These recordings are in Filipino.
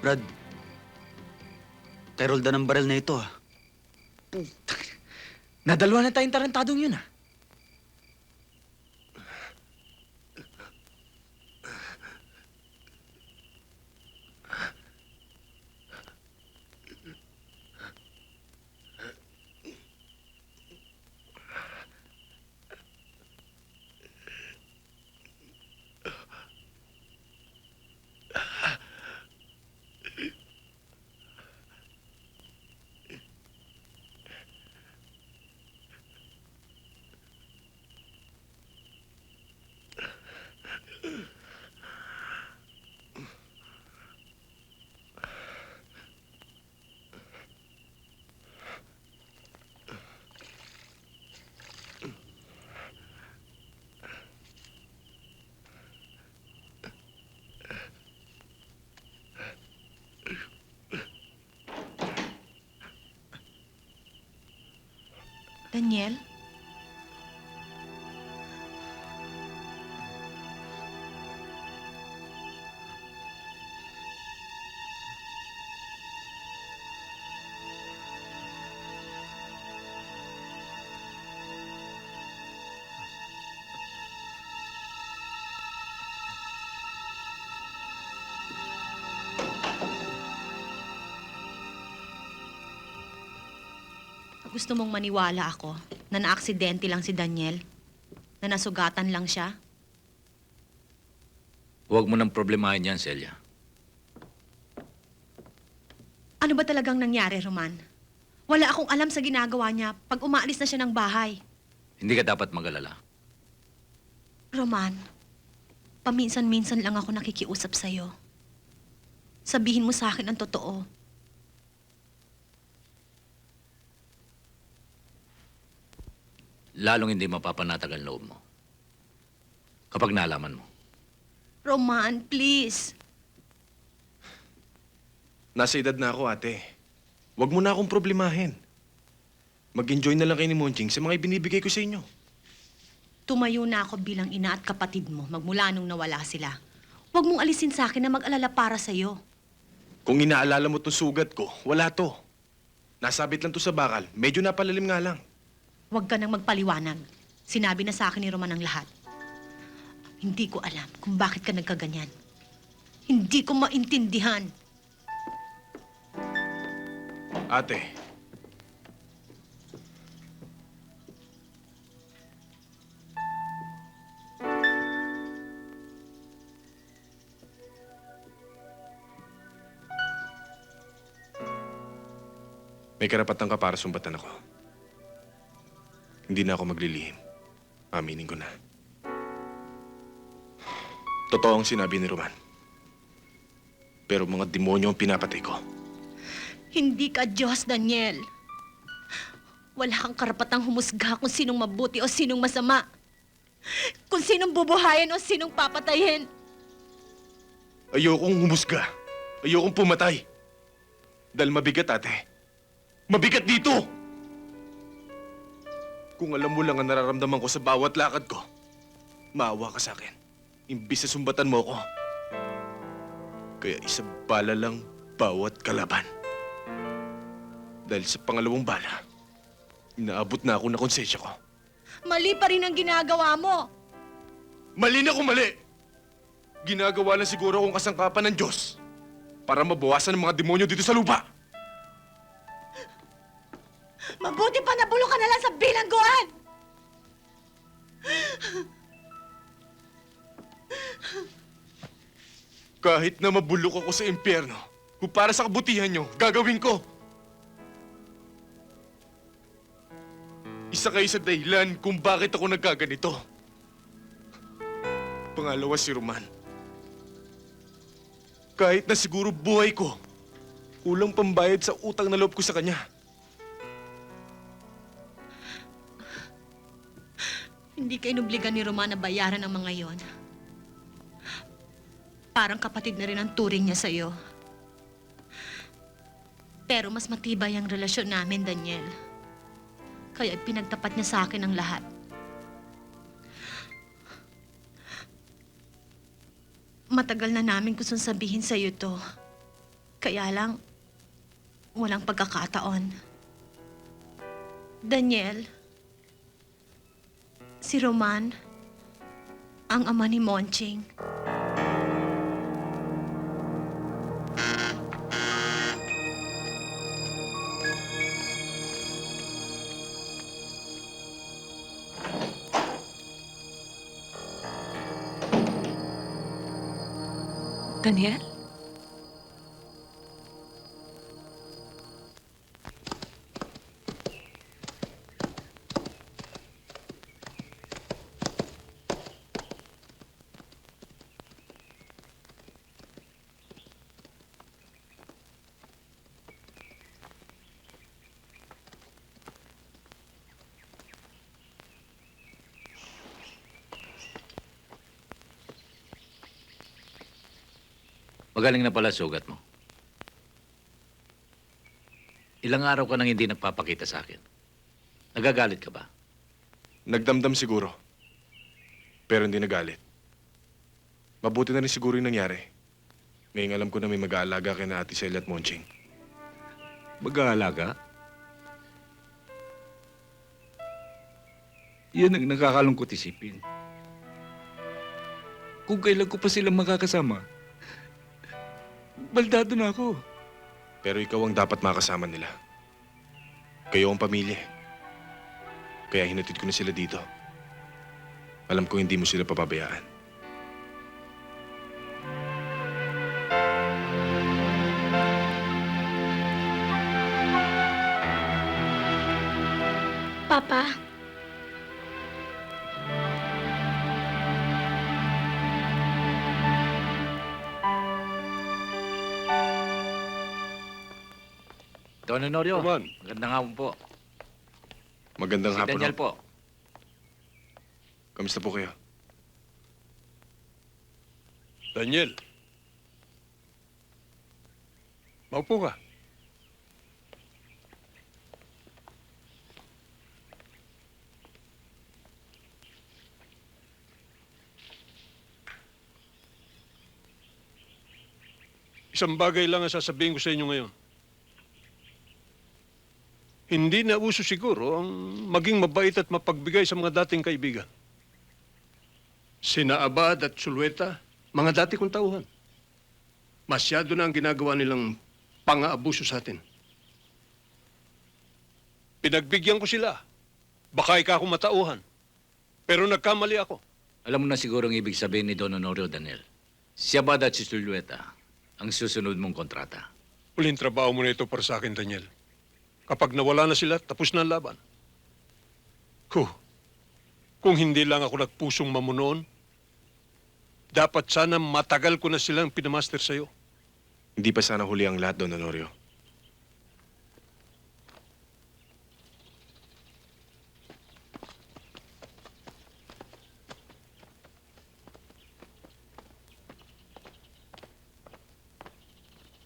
Brad. Kay Roldan ang baril na ito ah. Nadalwa na tayong tarantadong yun ah. Daniel? Gusto mong maniwala ako na naaksidente lang si Daniel? Na nasugatan lang siya? Huwag mo nang problemahin yan, Celia. Ano ba talagang nangyari, Roman? Wala akong alam sa ginagawa niya pag umaalis na siya ng bahay. Hindi ka dapat mag-alala. Roman, paminsan-minsan lang ako nakikiusap sa'yo. Sabihin mo sa akin ang totoo. Lalong hindi mapapanatag ang loob mo. Kapag nalaman mo. Roman, please. Nasa edad na ako, ate. Huwag mo na akong problemahin. Mag-enjoy na lang kayo ni Monching sa mga ibinibigay ko sa inyo. Tumayo na ako bilang ina at kapatid mo magmula nung nawala sila. Huwag mong alisin sa akin na mag-alala para sa'yo. Kung inaalala mo tong sugat ko, wala to. Nasabit lang to sa bakal. Medyo napalalim nga lang. Huwag ka nang magpaliwanag. Sinabi na sa akin ni Roman ang lahat. Hindi ko alam kung bakit ka nagkaganyan. Hindi ko maintindihan. Ate, may karapatan ka para sumbatan ako. Hindi na ako maglilihim. Aminin ko na. Totoo ang sinabi ni Roman. Pero mga demonyo ang pinapatay ko. Hindi ka Diyos, Daniel. Wala kang karapatang humusga kung sinong mabuti o sinong masama. Kung sinong bubuhayin o sinong papatayin. Ayokong humusga. Ayokong pumatay. Dahil mabigat, ate. Mabigat dito! Kung alam mo lang ang nararamdaman ko sa bawat lakad ko, maawa ka sa akin. Imbis na sumbatan mo ako. Kaya isang bala lang bawat kalaban. Dahil sa pangalawang bala, inaabot na ako na konsensya ko. Mali pa rin ang ginagawa mo. Mali na kung mali! Ginagawa lang siguro akong kasangkapan ng Diyos para mabawasan ang mga demonyo dito sa lupa. Mabuti pa nabulo ka na lang sa bilangguan! Kahit na mabulok ako sa impyerno, kung para sa kabutihan nyo, gagawin ko. Isa kayo sa dahilan kung bakit ako nagkaganito. Pangalawa si Roman. Kahit na siguro buhay ko, kulang pambayad sa utang na loob ko sa kanya. Hindi ka inubligan ni Roman na bayaran ang mga yon. Parang kapatid na rin ang turing niya sa'yo. Pero mas matibay ang relasyon namin, Daniel. Kaya pinagtapat niya sa akin ang lahat. Matagal na namin gustong sabihin sa'yo to. Kaya lang, walang pagkakataon. Daniel, si Roman, ang ama ni Monching. Daniel? Magaling na pala sugat mo. Ilang araw ka nang hindi nagpapakita sa akin. Nagagalit ka ba? Nagdamdam siguro. Pero hindi nagalit. Mabuti na rin siguro yung nangyari. Ngayong alam ko na may mag-aalaga kay na Ate Celia at Monching. Mag-aalaga? Yan ang nakakalungkot isipin. Kung kailan ko pa silang makakasama, baldado na ako. Pero ikaw ang dapat makasama nila. Kayo ang pamilya. Kaya hinatid ko na sila dito. Alam ko hindi mo sila papabayaan. Papa, Don Honorio, Roman. magandang hapon po. Magandang Si hapon. Daniel po. Kamusta po kayo? Daniel. Maupo ka. Isang bagay lang ang sasabihin ko sa inyo ngayon. Hindi na uso siguro ang maging mabait at mapagbigay sa mga dating kaibigan. Sina Abad at Sulweta, mga dati kong tauhan. Masyado na ang ginagawa nilang pang-aabuso sa atin. Pinagbigyan ko sila. Baka ikaw akong matauhan. Pero nagkamali ako. Alam mo na siguro ang ibig sabihin ni Don Honorio, Daniel. Si Abad at si Sulueta ang susunod mong kontrata. Huling trabaho mo na ito para sa akin, Daniel. Kapag nawala na sila, tapos na ang laban. Huh. Kung hindi lang ako nagpusong mamunoon, dapat sana matagal ko na silang pinamaster sa'yo. Hindi pa sana huli ang lahat, Don Honorio.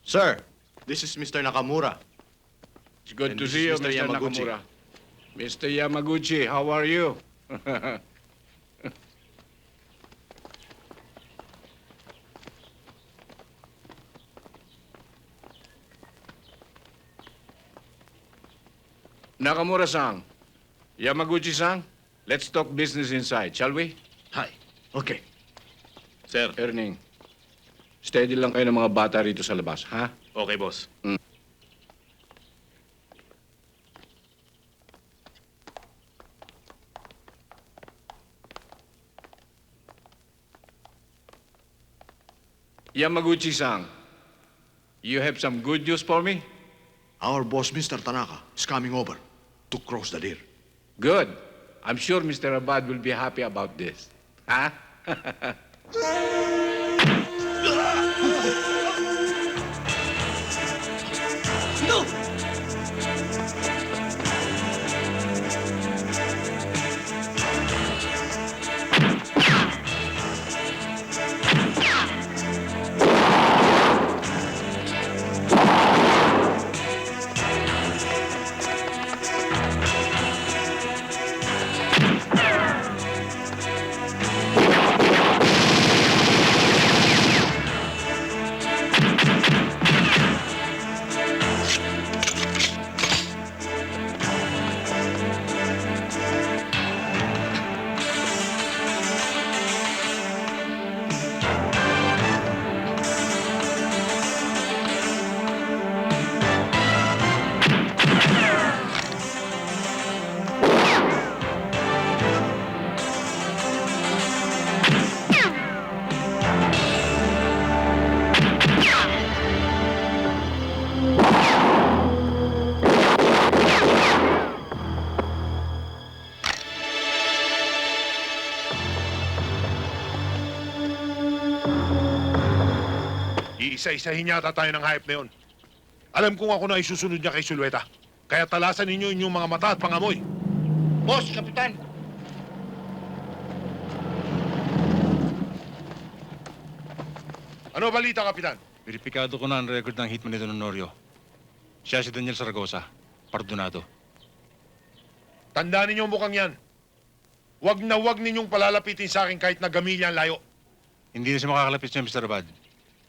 Sir, this is Mr. Nakamura. It's good And to see you, Mr. Mr. Yamaguchi. Nakamura. Mr. Yamaguchi, how are you? Nakamura-san, Yamaguchi-san, let's talk business inside, shall we? Hi. Okay. Sir, Erning, steady lang kayo ng mga bata rito sa labas, ha? okay, boss. Yamaguchi-san, you have some good news for me? Our boss, Mr. Tanaka, is coming over to cross the deer. Good. I'm sure Mr. Abad will be happy about this. Huh? Iisa-isahin yata tayo ng hayop na yun. Alam kong ako na isusunod niya kay Sulweta. Kaya talasan ninyo inyong mga mata at pangamoy. Boss, Kapitan! Ano balita, Kapitan? Veripikado ko na ang record ng hitman ni Don Honorio. Siya si Daniel Saragosa, pardonado. Tandaan ninyo ang mukhang yan. Huwag na huwag ninyong palalapitin sa akin kahit na gamilya ang layo. Hindi na siya makakalapit siya, Mr. Abad.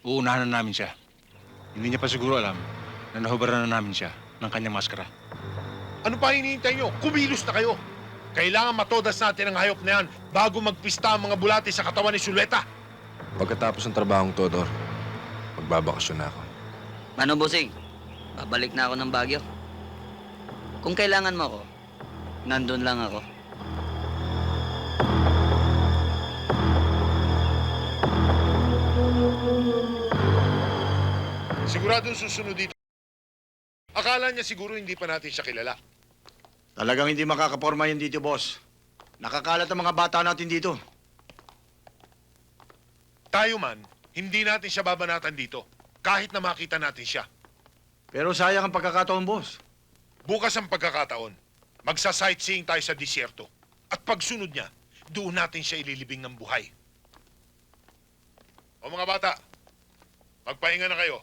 Uunahan na namin siya. Hindi niya pa siguro alam na nahubaran na namin siya ng kanyang maskara. Ano pa hinihintay nyo? Kumilos na kayo. Kailangan matodas natin ang hayop na yan bago magpista ang mga bulati sa katawan ni Sulweta. Pagkatapos ng trabahong Todor, magbabakasyon na ako. Ano, bossing? Babalik na ako ng Baguio. Kung kailangan mo ako, nandun lang ako. Sigurado susunod dito. Akala niya siguro hindi pa natin siya kilala. Talagang hindi makakaporma yun dito, boss. Nakakalat ang mga bata natin dito. Tayo man, hindi natin siya babanatan dito. Kahit na makita natin siya. Pero sayang ang pagkakataon, boss. Bukas ang pagkakataon. Magsa-sightseeing tayo sa disyerto. At pagsunod niya, doon natin siya ililibing ng buhay. O mga bata, magpahinga na kayo.